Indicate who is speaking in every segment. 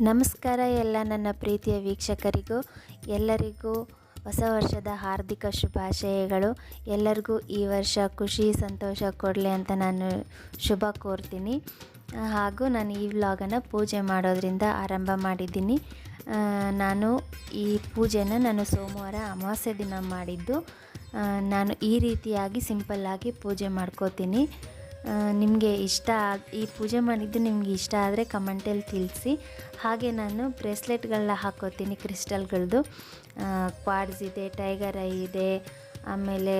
Speaker 1: ನಮಸ್ಕಾರ ಎಲ್ಲ ನನ್ನ ಪ್ರೀತಿಯ ವೀಕ್ಷಕರಿಗೂ, ಎಲ್ಲರಿಗೂ ಹೊಸ ವರ್ಷದ ಹಾರ್ದಿಕ ಶುಭಾಶಯಗಳು. ಎಲ್ಲರಿಗೂ ಈ ವರ್ಷ ಖುಷಿ, ಸಂತೋಷ ಕೊಡಲಿ ಅಂತ ನಾನು ಶುಭ ಕೋರ್ತೀನಿ. ಹಾಗೂ ನಾನು ಈ ವ್ಲಾಗನ್ನು ಪೂಜೆ ಮಾಡೋದರಿಂದ ಆರಂಭ ಮಾಡಿದ್ದೀನಿ. ನಾನು ಈ ಪೂಜೆನ ನಾನು ಸೋಮವಾರ ಅಮಾವಾಸ್ಯೆ ದಿನ ಮಾಡಿದ್ದು. ನಾನು ಈ ರೀತಿಯಾಗಿ ಸಿಂಪಲ್ಲಾಗಿ ಪೂಜೆ ಮಾಡ್ಕೋತೀನಿ. ನಿಮಗೆ ಇಷ್ಟ ಈ ಪೂಜೆ ಮಾಡಿದ್ದು ನಿಮಗೆ ಇಷ್ಟ ಆದರೆ ಕಮೆಂಟಲ್ಲಿ ತಿಳಿಸಿ. ಹಾಗೆ ನಾನು ಬ್ರೇಸ್ಲೆಟ್ಗಳನ್ನ ಹಾಕೋತೀನಿ ಕ್ರಿಸ್ಟಲ್ಗಳದ್ದು ಕ್ವಾಡ್ಸ್ ಇದೆ, ಟೈಗರ್ ಐ ಇದೆ, ಆಮೇಲೆ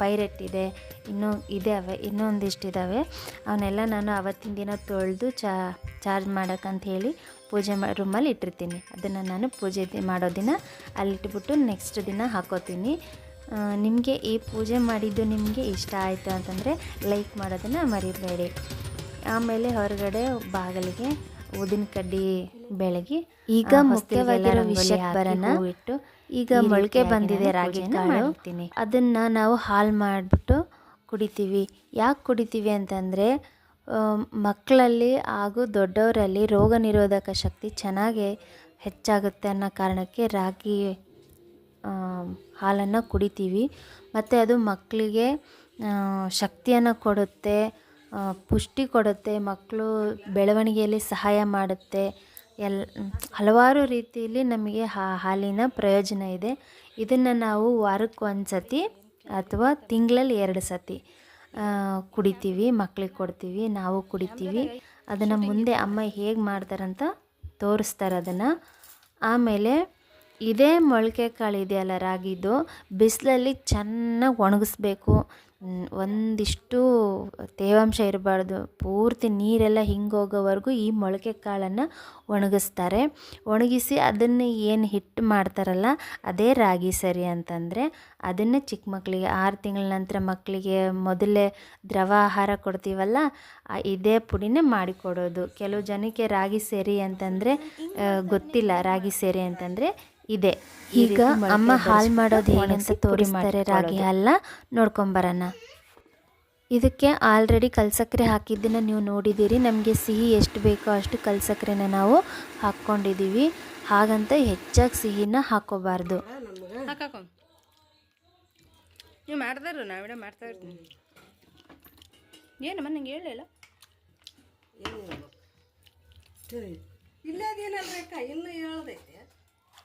Speaker 1: ಪೈರೆಟ್ ಇದೆ, ಇನ್ನೂ ಇದಾವೆ, ಇನ್ನೊಂದಿಷ್ಟು ಇದ್ದಾವೆ ಅವನ್ನೆಲ್ಲ ನಾನು ಅವತ್ತಿನ ದಿನ ತೊಳೆದು ಚಾ, ಚಾರ್ಜ್ ಮಾಡೋಕ್ಕಂತ ಹೇಳಿ ಪೂಜೆ ರೂಮಲ್ಲಿ ಇಟ್ಟಿರ್ತೀನಿ. ಅದನ್ನು ನಾನು ಪೂಜೆ ಮಾಡೋ ದಿನ ಅಲ್ಲಿಟ್ಬಿಟ್ಟು ನೆಕ್ಸ್ಟ್ ದಿನ ಹಾಕೋತೀನಿ. ನಿಮಗೆ ಈ ಪೂಜೆ ಮಾಡಿದ್ದು ನಿಮಗೆ ಇಷ್ಟ ಆಯಿತು ಅಂತಂದರೆ ಲೈಕ್ ಮಾಡೋದನ್ನು ಮರಿಬೇಡಿ. ಆಮೇಲೆ ಹೊರಗಡೆ ಬಾಗಿಲಿಗೆ ಊದಿನ ಕಡ್ಡಿ ಬೆಳಗಿ ಈಗ ಮುಖ್ಯವಾಗಿರೋ ವಿಷಯಕ್ಕೆ ಬರೋಣ. ಇಟ್ಟು ಈಗ ಮೊಳಕೆ ಬಂದಿದೆ ರಾಗಿ ಕಾಳು ಅದನ್ನು ನಾವು ಹಾಲು ಮಾಡಿಬಿಟ್ಟು ಕುಡಿತೀವಿ. ಯಾಕೆ ಕುಡಿತೀವಿ ಅಂತಂದರೆ ಮಕ್ಕಳಲ್ಲಿ ಹಾಗೂ ದೊಡ್ಡವರಲ್ಲಿ ರೋಗ ನಿರೋಧಕ ಶಕ್ತಿ ಚೆನ್ನಾಗಿ ಹೆಚ್ಚಾಗುತ್ತೆ ಅನ್ನೋ ಕಾರಣಕ್ಕೆ ರಾಗಿ ಹಾಲನ್ನು ಕುಡಿತೀವಿ. ಮತ್ತು ಅದು ಮಕ್ಕಳಿಗೆ ಶಕ್ತಿಯನ್ನು ಕೊಡುತ್ತೆ ಪುಷ್ಟಿ ಕೊಡುತ್ತೆ ಮಕ್ಕಳು ಬೆಳವಣಿಗೆಯಲ್ಲಿ ಸಹಾಯ ಮಾಡುತ್ತೆ. ಎಲ್, ಹಲವಾರು ರೀತಿಯಲ್ಲಿ ನಮಗೆ ಹಾಲಿನ ಪ್ರಯೋಜನ ಇದೆ. ಇದನ್ನು ನಾವು ವಾರಕ್ಕೆ ಒಂದು ಸತಿ ಅಥವಾ ತಿಂಗಳಲ್ಲಿ ಎರಡು ಸತಿ ಕುಡಿತೀವಿ ಮಕ್ಕಳಿಗೆ ಕೊಡ್ತೀವಿ, ನಾವು ಕುಡಿತೀವಿ. ಅದನ್ನು ಮುಂದೆ ಅಮ್ಮ ಹೇಗೆ ಮಾಡ್ತಾರಂತ ತೋರಿಸ್ತಾರೆ ಅದನ್ನು. ಆಮೇಲೆ ಇದೇ ಮೊಳಕೆ ಕಾಳು ಇದೆಯಲ್ಲ ರಾಗಿದು, ಬಿಸಿಲಲ್ಲಿ ಚೆನ್ನಾಗಿ ಒಣಗಿಸ್ಬೇಕು. ಒಂದಿಷ್ಟು ತೇವಾಂಶ ಇರಬಾರ್ದು. ಪೂರ್ತಿ ನೀರೆಲ್ಲ ಹಿಂಗೋಗೋವರೆಗೂ ಈ ಮೊಳಕೆ ಕಾಳನ್ನು ಒಣಗಿಸ್ತಾರೆ. ಒಣಗಿಸಿ ಅದನ್ನು ಏನು ಹಿಟ್ಟು ಮಾಡ್ತಾರಲ್ಲ, ಅದೇ ರಾಗಿ ಸರಿ ಅಂತಂದರೆ ಅದನ್ನು ಚಿಕ್ಕ ಮಕ್ಕಳಿಗೆ ಆರು ತಿಂಗಳ ನಂತರ ಮಕ್ಕಳಿಗೆ ಮೊದಲೇ ದ್ರವ ಆಹಾರ ಕೊಡ್ತೀವಲ್ಲ ಇದೇ ಪುಡಿನೇ ಮಾಡಿಕೊಡೋದು ಕೆಲವು ಜನಕ್ಕೆ ರಾಗಿ ಸೇರಿ ಅಂತಂದರೆ ಗೊತ್ತಿಲ್ಲ ರಾಗಿ ಸೇರಿ ಅಂತಂದರೆ ಇದೆ. ಈಗ ಅಮ್ಮ ಹಾಲು ಮಾಡೋದು ಹೇಗಂತ ತೋರಿಸ್ತಾರೆ ರಾಗಿ ಹಾಲನ್ನ ನೋಡ್ಕೊಂಬರೋಣ ಇದಕ್ಕೆ ಆಲ್ರೆಡಿ ಕಲ್ಸಕ್ಕರೆ ಹಾಕಿದ್ದನ್ನು ನೀವು ನೋಡಿದ್ದೀರಿ. ನಮಗೆ ಸಿಹಿ ಎಷ್ಟು ಬೇಕೋ ಅಷ್ಟು ಕಲ್ಸಕ್ಕರೆನ ನಾವು ಹಾಕ್ಕೊಂಡಿದ್ದೀವಿ. ಹಾಗಂತ ಹೆಚ್ಚಾಗಿ ಸಿಹಿನ ಹಾಕೋಬಾರ್ದು.
Speaker 2: ನೀವು ಮಾಡ್ದಾರು ನಾವಿಡ ಮಾಡ್ತಾ ಇರ್ತೀನಿ. ಏನಮ್ಮ ನಂಗೆ ಹೇಳಿಲ್ಲ
Speaker 3: ಇಲ್ಲದೇನಲ್ರಿ ಅಕ್ಕ ಇನ್ನೂ ಹೇಳ್ದೈತೆ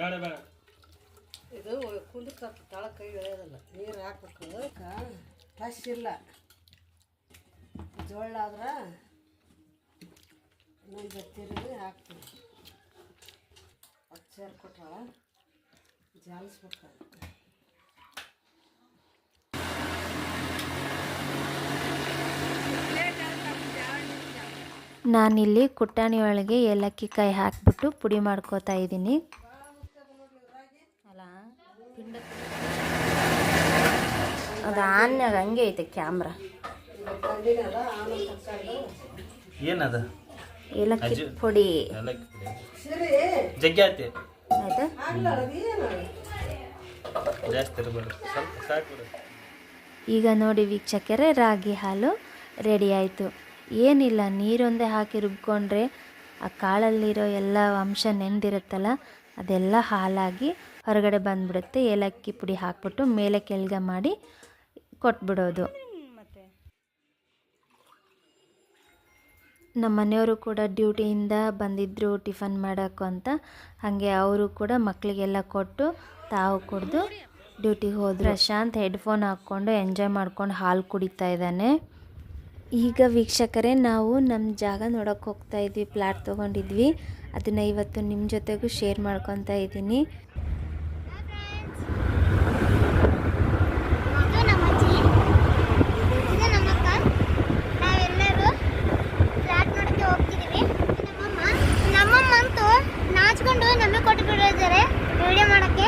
Speaker 4: ಬೇಡ ಬೇಡ.
Speaker 3: ಇದು ಕುಂದ್ರ ತಳ ಕೈ ಎಳೆಯೋದಲ್ಲ. ನೀರು ಹಾಕ್ಬೇಕು. ಅದಕ್ಕೆ ಫಸ್ಟ್ ಇಲ್ಲ. ಜೋಳ ಆದ್ರೆ ಇನ್ನೊಂದು ತಿರುಗಿ ಹಾಕ್ತೀನಿ. ಹತ್ತು ಸೇರು ಕೊಟ್ಟಾಳ ಜಾಲಿಸ್ಬೇಕು
Speaker 1: ನಾನಿಲ್ಲಿ ಕುಟ್ಟಾಣಿ ಒಳಗೆ ಏಲಕ್ಕಿ ಕಾಯಿ ಹಾಕಿಬಿಟ್ಟು ಪುಡಿ ಮಾಡ್ಕೋತಾ ಇದ್ದೀನಿ.
Speaker 2: ಅದು ಆನ್ಯಾಗ ಹಂಗೆ ಐತೆ ಕ್ಯಾಮ್ರಾ.
Speaker 4: ಏನದ?
Speaker 2: ಏಲಕ್ಕಿ. ಪುಡಿ.
Speaker 4: ಏಲಕ್ಕಿ ಜಗ್ಗಿ ಆಯ್ತಿ.
Speaker 2: ಆಯ್ತಾ?
Speaker 4: ಜಾಸ್ತಿ ಇರಬೇಡ ಸ್ವಲ್ಪ ಸಾಕು
Speaker 1: ಈಗ ನೋಡಿ ವೀಕ್ಷಕರೇ ರಾಗಿ ಹಾಲು ರೆಡಿ ಆಯಿತು. ಏನಿಲ್ಲ ನೀರೊಂದೇ ಹಾಕಿ ರುಬ್ಕೊಂಡ್ರೆ ಆ ಕಾಳಲ್ಲಿರೋ ಎಲ್ಲ ಅಂಶ ನೆಂದಿರುತ್ತಲ್ಲ ಅದೆಲ್ಲ ಹಾಲಾಗಿ ಹೊರಗಡೆ ಬಂದ್ಬಿಡುತ್ತೆ. ಏಲಕ್ಕಿ ಪುಡಿ ಹಾಕ್ಬಿಟ್ಟು ಮೇಲೆ ಕೆಳಗೆ ಮಾಡಿ ಕೊಟ್ಬಿಡೋದು. ನಮ್ಮ ಮನೆಯವರು ಕೂಡ ಡ್ಯೂಟಿಯಿಂದ ಬಂದಿದ್ದರು ಟಿಫನ್ ಮಾಡೋಕ್ಕೂ ಅಂತ. ಹಾಗೆ ಅವರು ಕೂಡ ಮಕ್ಕಳಿಗೆಲ್ಲ ಕೊಟ್ಟು ತಾವು ಕುಡಿದು ಡ್ಯೂಟಿಗೆ ಹೋದ್ರು. ಪ್ರಶಾಂತ್ ಹೆಡ್ಫೋನ್ ಹಾಕ್ಕೊಂಡು ಎಂಜಾಯ್ ಮಾಡ್ಕೊಂಡು ಹಾಲು ಕುಡಿತಾ ಇದ್ದಾನೆ. ಈಗ ವೀಕ್ಷಕರೇ, ನಾವು ನಮ್ಮ ಜಾಗ ನೋಡೋಕೆ ಹೋಗ್ತಾ ಇದ್ವಿ, ಪ್ಲಾಟ್ ತೊಗೊಂಡಿದ್ವಿ. ಅದನ್ನು ಇವತ್ತು ನಿಮ್ಮ ಜೊತೆಗೂ ಶೇರ್ ಮಾಡ್ಕೊತಾ ಇದ್ದೀನಿ.
Speaker 5: ಹಂಚ್ಕೊಂಡು ನಮಗೆ ಕೊಟ್ಟು ವಿಡಿಯೋ ಮಾಡೋಕ್ಕೆ.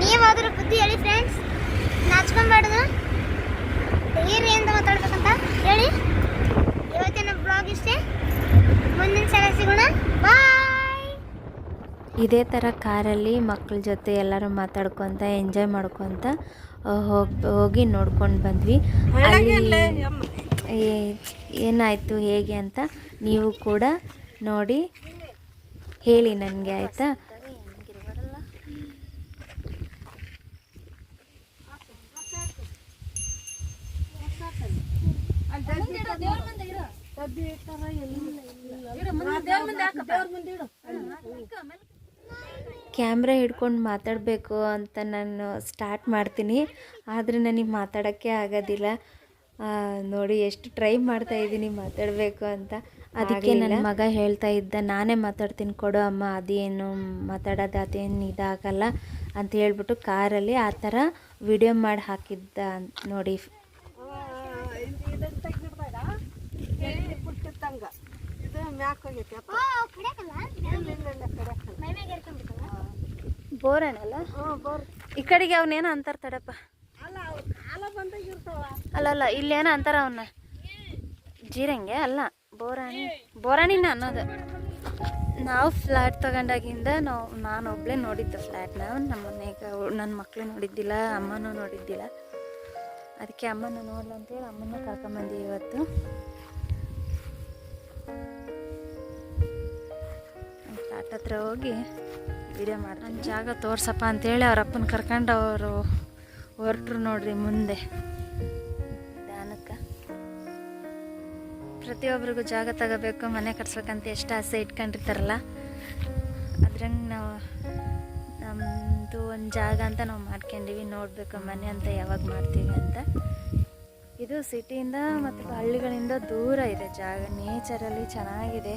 Speaker 5: ನೀವಾದರೂ ಬುದ್ಧಿ ಹೇಳಿ ಫ್ರೆಂಡ್ಸ್ ನಾಚ್ಕೊಂಬಾರ್ದು. ಏನು ಏನು ಮಾತಾಡ್ಬೇಕಂತ ಹೇಳಿ. ಇವತ್ತಿನ ಬ್ಲಾಗ್ ಇಷ್ಟೇ. ಮುಂದಿನ ಸಲ ಸಿಗೋಣ.
Speaker 1: ಇದೇ ಥರ ಕಾರಲ್ಲಿ ಮಕ್ಕಳ ಜೊತೆ ಎಲ್ಲರೂ ಮಾತಾಡ್ಕೊತ ಎಂಜಾಯ್ ಮಾಡ್ಕೊತ ಹೋಗಿ ಹೋಗಿ ನೋಡ್ಕೊಂಡು ಬಂದ್ವಿ. ಅಲ್ಲಿ ಏನಾಯಿತು ಹೇಗೆ ಅಂತ ನೀವು ಕೂಡ ನೋಡಿ. ಹೇಳಿ ನನಗೆ, ಆಯಿತಾ? ಕ್ಯಾಮ್ರಾ ಹಿಡ್ಕೊಂಡು ಮಾತಾಡಬೇಕು ಅಂತ ನಾನು ಸ್ಟಾರ್ಟ್ ಮಾಡ್ತೀನಿ. ಆದರೆ ನನಗೆ ಮಾತಾಡೋಕ್ಕೆ ಆಗೋದಿಲ್ಲ. ನೋಡಿ, ಎಷ್ಟು ಟ್ರೈ ಮಾಡ್ತಾ ಇದ್ದೀನಿ ಮಾತಾಡಬೇಕು ಅಂತ. ಅದಕ್ಕೆ ನನ್ನ ಮಗ ಹೇಳ್ತಾ ಇದ್ದ ನಾನೇ ಮಾತಾಡ್ತೀನಿ ಕೊಡು ಅಮ್ಮ ಅದೇನು ಮಾತಾಡೋದು ಅದೇನು ಇದಾಗಲ್ಲ ಅಂತ ಹೇಳ್ಬಿಟ್ಟು ಕಾರಲ್ಲಿ ಆ ಥರ ವಿಡಿಯೋ ಮಾಡಿ ಹಾಕಿದ್ದ ನೋಡಿ.
Speaker 3: ಬೋರನಲ್ಲ?
Speaker 1: ಈ ಕಡೆಗೆ ಅವನೇನೋ ಅಂತಾರೆ ತಡಪ್ಪ
Speaker 3: ಅಲ್ಲ ಅವು ಕಾಲ ಬಂದಾಗ ಇರ್ತಾವ.
Speaker 1: ಅಲ್ಲ ಅಲ್ಲ ಇಲ್ಲೇನೋ ಅಂತಾರ ಅವನ್ನ ಜೀರಂಗೆ ಅಲ್ಲ. ಬೋರಾಣಿ. ಬೋರಾಣಿನ ಅನ್ನೋದು. ನಾವು ಫ್ಲ್ಯಾಟ್ ತಗೊಂಡಾಗಿಂದ ನಾವು, ನಾನು ಒಬ್ಬಳೇ ನೋಡಿದ್ದು ಫ್ಲ್ಯಾಟ್ನ ನಮ್ಮ ಮನೆಗೆ ನನ್ನ ಮಕ್ಕಳು ನೋಡಿದ್ದಿಲ್ಲ, ಅಮ್ಮನೂ ನೋಡಿದ್ದಿಲ್ಲ. ಅದಕ್ಕೆ ಅಮ್ಮನ ನೋಡ್ಲ ಅಂತೇಳಿ ಅಮ್ಮನ ಕರ್ಕೊಂಬಂದಿ ಇವತ್ತು. ಫ್ಲ್ಯಾಟ್ ಹತ್ರ ಹೋಗಿ ವಿಡಿಯೋ ಮಾಡಿ ಜಾಗ ತೋರ್ಸಪ್ಪ ಅಂತೇಳಿ ಅವ್ರ ಅಪ್ಪನ ಕರ್ಕೊಂಡು ಅವರು ಹೊರಟ್ರು ನೋಡ್ರಿ ಮುಂದೆ. ಪ್ರತಿಯೊಬ್ಬರಿಗೂ ಜಾಗ ತಗೋಬೇಕು, ಮನೆ ಕಟ್ಸ್ಬೇಕಂತ ಎಷ್ಟು ಆಸೆ ಇಟ್ಕೊಂಡಿರ್ತಾರಲ್ಲ? ಅದ್ರಂಗೆ ನಾವು ನಮ್ಮದು ಒಂದು ಜಾಗ ಅಂತ ನಾವು ಮಾಡ್ಕೊಂಡಿವಿ. ನೋಡಬೇಕು ಮನೆ ಅಂತ ಯಾವಾಗ ಮಾಡ್ತೀವಿ ಅಂತ. ಇದು ಸಿಟಿಯಿಂದ ಮತ್ತು ಹಳ್ಳಿಗಳಿಂದ ದೂರ ಇದೆ ಜಾಗ. ನೇಚರಲ್ಲಿ ಚೆನ್ನಾಗಿದೆ.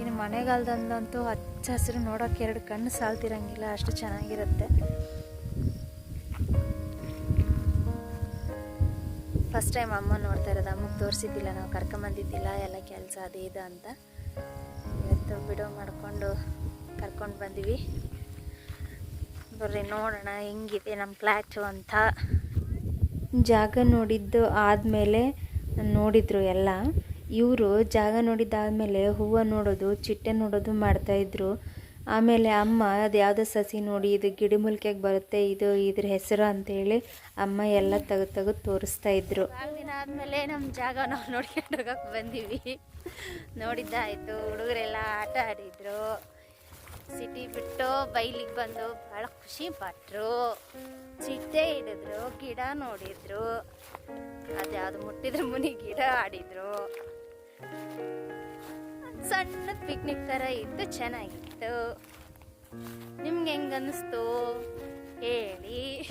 Speaker 1: ಇನ್ನು ಮನೆಗಾಲದಂದಂತೂ ಹಚ್ಚ ಹಸಿರು ನೋಡೋಕೆ ಎರಡು ಕಣ್ಣು ಸಾಲ್ತಿರಂಗಿಲ್ಲ. ಅಷ್ಟು ಚೆನ್ನಾಗಿರುತ್ತೆ. ಫಸ್ಟ್ ಟೈಮ್ ಅಮ್ಮ ನೋಡ್ತಾ ಇರೋದು, ಅಮ್ಮಗೆ ತೋರಿಸಿದ್ದಿಲ್ಲ ನಾವು, ಕರ್ಕೊಂಬಂದಿದ್ದಿಲ್ಲ, ಎಲ್ಲ ಕೆಲಸ ಅದು ಇದು ಅಂತ. ಇವತ್ತು ಬಿಡೋ ಮಾಡಿಕೊಂಡು ಕರ್ಕೊಂಡು ಬಂದ್ವಿ. ಬರ್ರಿ ನೋಡೋಣ, ಹೆಂಗಿದೆ ನಮ್ಮ ಫ್ಲ್ಯಾಟು ಅಂತ. ಜಾಗ ನೋಡಿದ್ದು ಆದಮೇಲೆ ನೋಡಿದ್ರು ಎಲ್ಲ. ಇವರು ಜಾಗ ನೋಡಿದ್ದಾದಮೇಲೆ ಹೂವು ನೋಡೋದು, ಚಿಟ್ಟೆ ನೋಡೋದು ಮಾಡ್ತಾಯಿದ್ರು ಆಮೇಲೆ ಅಮ್ಮ, ಅದು ಯಾವುದೋ ಸಸಿ ನೋಡಿ, ಇದು ಗಿಡಮೂಲಿಕೆಗೆ ಬರುತ್ತೆ, ಇದು ಇದ್ರ ಹೆಸರು ಅಂತೇಳಿ ಅಮ್ಮ ಎಲ್ಲ ತೆಗೆದು ತೆಗೆದು ತೋರಿಸ್ತಾ ಇದ್ರು. ದಿನ ಆದಮೇಲೆ ನಮ್ಮ ಜಾಗ ನಾವು ನೋಡ್ಕೊಂಡು ಹೋಗಕ್ಕೆ ಬಂದೀವಿ. ನೋಡಿದ್ದಾಯಿತು, ಹುಡುಗರೆಲ್ಲ ಆಟ ಆಡಿದ್ರು. ಸಿಟಿ ಬಿಟ್ಟು ಬೈಲಿಗೆ ಬಂದು ಭಾಳ ಖುಷಿ ಪಟ್ಟರು ಚಿಟ್ಟೆ ಹಿಡಿದ್ರು, ಗಿಡ ನೋಡಿದ್ರು. ಅದು ಯಾವುದು ಮುಟ್ಟಿದ್ರು ಮುನಿ ಗಿಡ ಆಡಿದ್ರು. ಸಣ್ಣ ಪಿಕ್ನಿಕ್ ಥರ ಇತ್ತು, ಚೆನ್ನಾಗಿತ್ತು. ನಿಮ್ಗೆ ಹೆಂಗೆ ಅನ್ನಿಸ್ತು ಹೇಳಿ.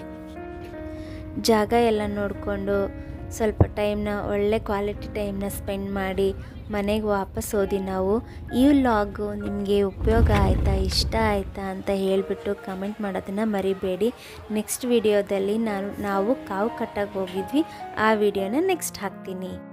Speaker 1: ಜಾಗ ಎಲ್ಲ ನೋಡಿಕೊಂಡು ಸ್ವಲ್ಪ ಟೈಮ್ನ, ಒಳ್ಳೆ ಕ್ವಾಲಿಟಿ ಟೈಮ್ನ ಸ್ಪೆಂಡ್ ಮಾಡಿ ಮನೆಗೆ ವಾಪಸ್ ಹೋದಿ ನಾವು. ಈ ವ್ಲಾಗು ನಿಮಗೆ ಉಪಯೋಗ ಆಯಿತಾ, ಇಷ್ಟ ಆಯಿತಾ ಅಂತ ಹೇಳಿಬಿಟ್ಟು ಕಮೆಂಟ್ ಮಾಡೋದನ್ನು ಮರಿಬೇಡಿ. ನೆಕ್ಸ್ಟ್ ವಿಡಿಯೋದಲ್ಲಿ ನಾನು, ನಾವು ಕಾವು ಕಟ್ಟಾಗಿ ಹೋಗಿದ್ವಿ. ಆ ವಿಡಿಯೋನ ನೆಕ್ಸ್ಟ್ ಹಾಕ್ತೀನಿ.